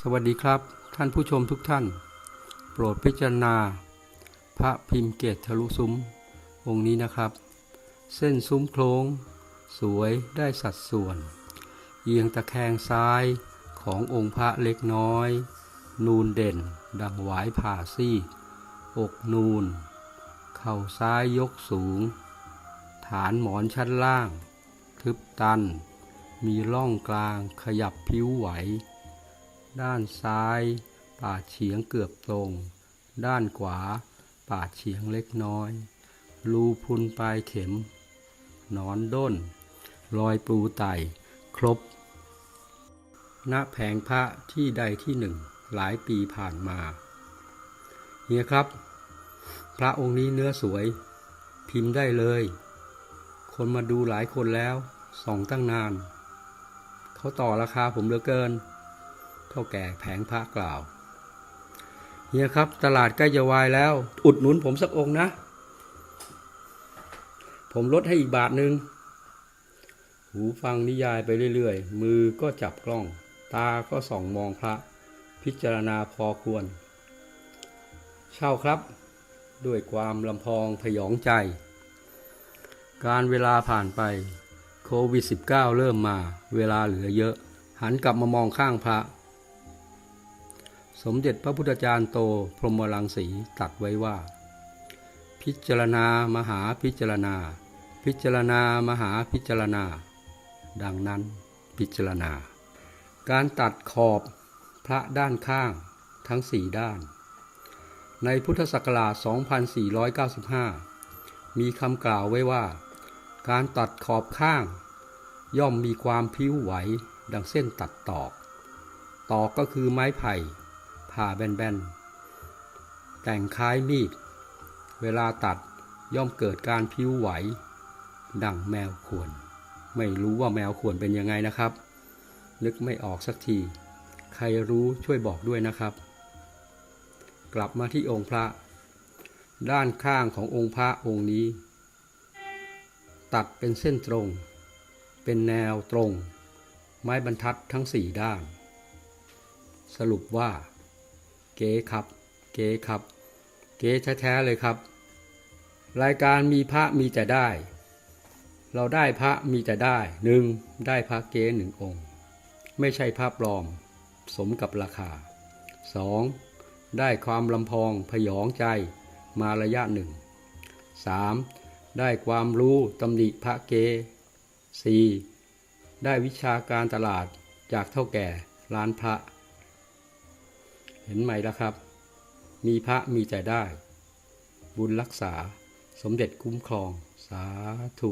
สวัสดีครับ ท่านผู้ชมทุกท่าน โปรดพิจารณา พระพิมพ์เกตทะลุซุ้ม องค์นี้นะครับ เส้นซุ้มโครงสวยได้สัดส่วน เอียงตะแคงซ้ายขององค์พระเล็กน้อย นูนเด่น ดังหวายผ่าซี่ อกนูน เข่าซ้ายยกสูง ฐานหมอนชั้นล่าง ทึบตัน มีร่องกลางขยับผิวไหว ด้านซ้าย ปาดเฉียงเกือบตรง ด้านขวา ปาดเฉียงเล็กน้อย รูพุนปลายเข็ม นอนด้น รอยปูไตครบ ณ แผงพระที่ใดที่หนึ่ง หลายปีผ่านมาเฮียครับ พระองค์นี้เนื้อสวย พิมพ์ได้เลย คนมาดูหลายคนแล้วส่องตั้งนาน เขาต่อราคาผมเหลือเกิน ท่าแก่แผงพระกล่าวเฮียครับ ตลาดใกล้จะวายแล้ว อุดหนุนผมสักองค์นะ ผมลดให้อีกบาทหนึ่งหูฟังนิยายไปเรื่อยๆ มือก็จับกล้อง ตาก็ส่องมองพระ พิจารณาพอควร เช่าครับ ด้วยความลำพองพยองใจ การเวลาผ่านไปโควิด -19 เริ่มมา เวลาเหลือเยอะ หันกลับมามองข้างพระ สมเด็จพระพุทธจารย์โตพรหมรังสีตรัดไว้ว่า พิจารณามหาพิจารณา พิจารณามหาพิจารณา ดังนั้นพิจารณา การตัดขอบพระด้านข้างทั้งสี่ด้าน ในพุทธศักราช 2495 มีคำกล่าวไว้ว่า การตัดขอบข้าง ย่อมมีความพิ้วไหวดังเส้นตัดตอก ตอกก็คือไม้ไผ่ ผ่าแบนๆ แต่งคล้ายมีด เวลาตัดย่อมเกิดการพิ้วไหว ดังแมวขวน ไม่รู้ว่าแมวขวนเป็นยังไงนะครับ นึกไม่ออกสักที ใครรู้ช่วยบอกด้วยนะครับ กลับมาที่องค์พระ ด้านข้างขององค์พระองค์นี้ ตัดเป็นเส้นตรง เป็นแนวตรง ไม้บรรทัดทั้งสี่ด้าน สรุปว่า เก๋ครับ เก๋ครับ เก๋แท้ๆเลยครับ รายการมีพระมีแต่ได้ เราได้พระมีแต่ได้หนึ่งได้พระเก๋หนึ่งองค์ ไม่ใช่พระปลอม สมกับราคาสองได้ความลำพองพยองใจมาระยะหนึ่งสามได้ความรู้ตำหนิพระเกสี่ได้วิชาการตลาดจากเท่าแก่ร้านพระ เห็นไหมล่ะครับ มีพระมีใจได้ บุญรักษาสมเด็จคุ้มครอง สาธุ